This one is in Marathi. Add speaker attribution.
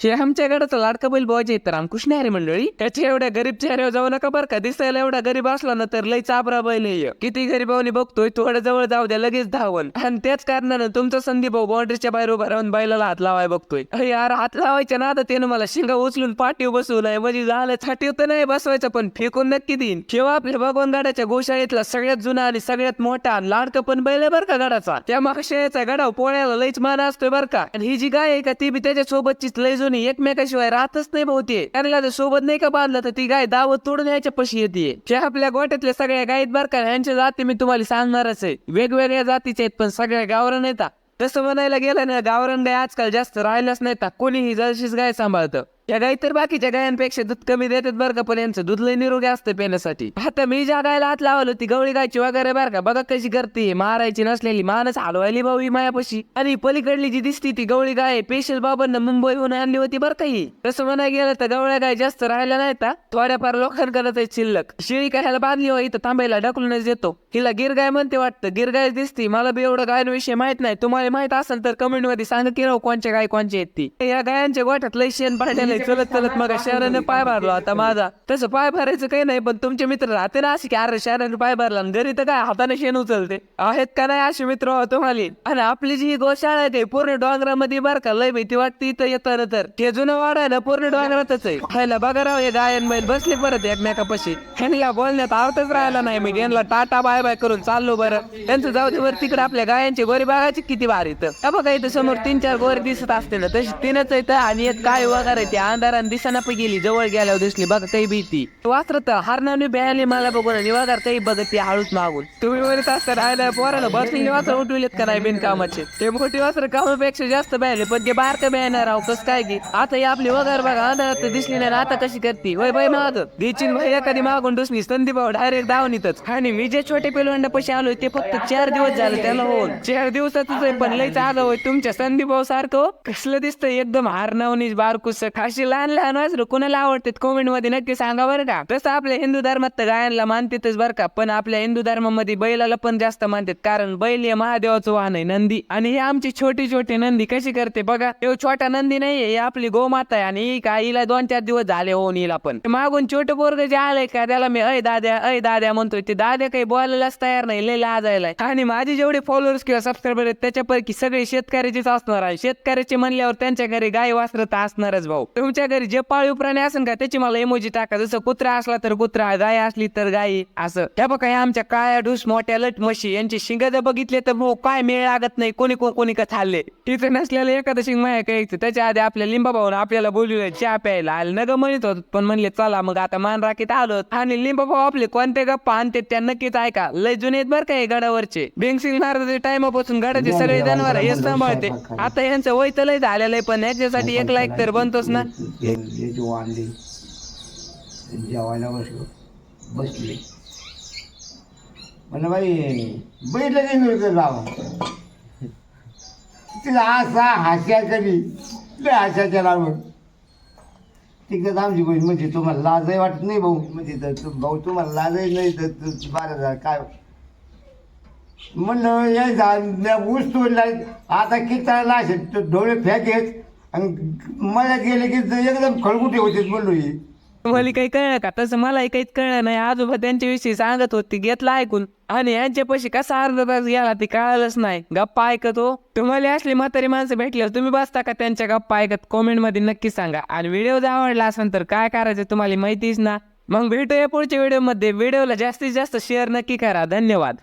Speaker 1: हे आमच्या गडाचा लाडका बैल बोवायचे तर रामकृष्ण हरी मंडळी. त्याच्या एवढ्या गरीब चेहऱ्यावर जाऊ नका बरं का. दिसायला एवढा गरीब असला ना तर लई चाबरा बैल ये किती गरीबावनी बघतोय थोडं जवळ जाऊ द्या लगेच धावन. आणि त्याच कारणानं तुमचा संदीप भाऊ बाउंड्रीच्या बाहेर उभा राहून बैलाला हात लावाय बघतोय. यार हात लावायच्या ना आता त्यानं मला शिंगा उचलून पाठीव बसवून नये. म्हणजे झालं छाटीव तर नाही बसवायचं पण फेकून नक्की देईन. किंवा आपल्या भगवान गाड्याच्या गोशाळेतला सगळ्यात जुना आणि सगळ्यात मोठा आणि लाडका पण बैल आहे बरं का गडाचा. त्या मागशाचा गडाव पोळ्याला लईच मान असतोय बरं का. आणि ही जी गाय आहे का ती बी त्याच्या सोबतचीच लई दोन्ही एकमेकाशिवाय राहतच नाही भोवतीये त्यांना जर सोबत नाही का बांधलं तर ती गाय दावत तोडून यायच्या पशी येते. जे आपल्या गोट्यातल्या सगळ्या गायीत बर का यांच्या जाती मी तुम्हाला सांगणारच आहे. वेगवेगळ्या जातीचे आहेत पण सगळ्या गावरण येतात तसं म्हणायला गेलं ना गावरण गाय आजकाल जास्त राहिल्याच नाही कोणीही जशीच गाय सांभाळतं. या गाई तर बाकीच्या गायांपेक्षा दूध कमी देतात बरं का पण यांचं दूध लई निरोगी असतं पेण्यासाठी. आता मी ज्या गायला हात लावलं ती गवळी गायची वगैरे बरं का बघा कशी करते. मारायची नसलेली मानच हलवायली भाऊ ही मायापाशी. आणि पलीकडली जी दिसती ती गवळी गाय पेशल बाबांना मुंबईहून आणली होती बरं काही तसं म्हणा गेलं तर गवळ्या गाय जास्त राहिल्या नाही तर थोड्याफार लोकांकडे शिल्लक. शिळी काय ह्याला बांधली हो इथं थांबायला ढकलूनच देतो. हिला गिर गाय म्हणते वाटतं गिर गाय दिसती. मला बी एवढं गायांविषयी माहीत नाही. तुम्हाला माहीत असेल तर कमेंटमध्ये सांगा की राव कोणच्या गाय कोणच्या आहेत ती. या गायांच्या गोठ्यात लय शेण पाडलेलं चलत चलत मग शहराने पाय भरलो आता माझा. तसं पाय भरायचं काही नाही पण तुमचे मित्र राहते ना असे की अरे शहराने पाय भरला आणि घरी तर काय हाताने शेण उचलते. आहेत का नाही असे मित्र हो तुम्हाला? आणि आपली जी गोशाळा आहे ते पूर्ण डोंगरामध्ये बरं का लय भीती वाटते इथं येताना तर. ते जुनं वाडा आहे ना पूर्ण डोंगरातच आहे. खायला बघा राव हे गायन बैल बसले परत एकमेकापाशी. ह्यांना बोलण्यात आवतच राहिला नाही. मी यांना टाटा बाय बाय करून चाललो बरं. त्यांचं जाऊ दे बरं तिकडे आपल्या गायांची गोरी बागाची किती भारी का बघा इथं समोर तीन चार गोरी दिसत असते ना तशी तीनच येतं आणि एक काय वगैरे ती अंधारान दिसाना पण गेली जवळ गेल्यावर दिसली. बघा काही भीती. वाचरत हरणाने ब्याले मला बघून आणि वगैरे काही बघत ती हळूच मागून. तुम्ही म्हणत असता राहिला पोराला बसलेली वाचर उठविलेत का नाही बिनकामाचे? ते मोठी वाचर कामापेक्षा जास्त ब्याले पण ते बारकं ब्याणार आहो कस काय की? आता ही आपली वगैरे बघा अंधारात दिसली नाही आता कशी करते? वय बाई माग दिचिन भाई एखादी मागून दुसली संधी भाऊ डायरेक्ट धावणीतच. आणि मी जे छोटे पेलवंडा पैसे आलोय ते फक्त चार दिवस झाले त्याला होऊन. चार दिवसातच आहे पण लयच आगाव होय तुमच्या संधी भाऊ सारखं. कसलं दिसतंय एकदम हारनावनीच बारकुस अशी लहान लहान वासरू कोणाला आवडतात कोविडमध्ये नक्की सांगा बरं का. तसं आपल्या हिंदू धर्मात तर गायांना मानतातच बरं का पण आपल्या हिंदू धर्मामध्ये बैलाला पण जास्त मानतात कारण बैल हे महादेवाचं वाहन आहे नंदी. आणि हे आमची छोटी छोटी नंदी कशी करते बघा हे छोटा नंदी नाहीये ही आपली गोमाता आहे आणि का हिला दोन चार दिवस झाले होऊन हिला पण. मागून छोटे पोरग जे आलंय का त्याला मी अय दाद्या अय दाद्या म्हणतोय ते दाद्या काही बोलायलाच तयार नाही लय लाजायला आणि माझे जेवढे फॉलोअर्स किंवा सबस्क्रायबर आहेत त्याच्यापैकी सगळे शेतकऱ्याचेच असणार आहे. शेतकऱ्याचे म्हणल्यावर त्यांच्या घरी गाय वासरत तर असणारच भाऊ. तुमच्या घरी जे पाळीव प्राणी असेल का त्याची मला इमोजी टाका. जसं कुत्रा असला तर कुत्रा गाय असली तर गाय असं. त्या बघा हे आमच्या काळ्या ढूस मोठ्या लट म्हशी यांची शिंग जर बघितले तर भाऊ काय मेळ लागत नाही कोणी कोण कोणी का खाल्ले तिथे नसलेलं एखादं शिंग माया कायचं त्याच्या आधी आपल्या लिंबा भाऊन आपल्याला बोलवलं चहा प्यायला. आलं नग म्हणत होत पण म्हणले चला मग आता मान राखीत आलो. आणि लिंबा भाऊ आपले कोणते गप्पा आणते त्या नक्कीच ऐका. लय जुने बर बरं का हे गडावरचे. बेंगसिंग महाराजाच्या टायमापासून गडाचे सगळे जनावर हे सांभाळते. आता यांचं वय तर लय झालेलं आहे पण याच्यासाठी एक लाईक तर बनतोच ना.
Speaker 2: जो आणली जेवायला बसलो बसले. म्हणलं बाई बैठलं नाही मिळतं लावा तिला असा हास्या करी लय हास्याच्या लावून तिकडं आमची बहीण म्हणजे तुम्हाला लाजही वाटत नाही भाऊ. म्हणजे तर भाऊ तुम्हाला लाजही नाही तर बारा हजार काय? म्हणलं हे जा ऊस तोडला. आता किती असे डोळे फेकेत. आणि मला गेले की एकदम खळगुटे होते म्हणलो
Speaker 1: मला काही कळलं का? तसं मलाही काहीच कळलं नाही. आजोबा त्यांच्याविषयी सांगत होती घेतलं ऐकून. आणि यांच्या पैसे कसा अर्धा तास गेला ते कळालंच नाही. गप्पा ऐकतो. तुम्हाला असली म्हातारी माणसं भेटल्यावर तुम्ही बसता का त्यांच्या गप्पा ऐकत? कॉमेंटमध्ये नक्की सांगा. आणि व्हिडिओ जर आवडला असेल तर काय करायचं तुम्हाला माहितीच ना. मग भेटूया पुढच्या व्हिडिओमध्ये व्हिडिओला जास्तीत जास्त शेअर नक्की करा. धन्यवाद.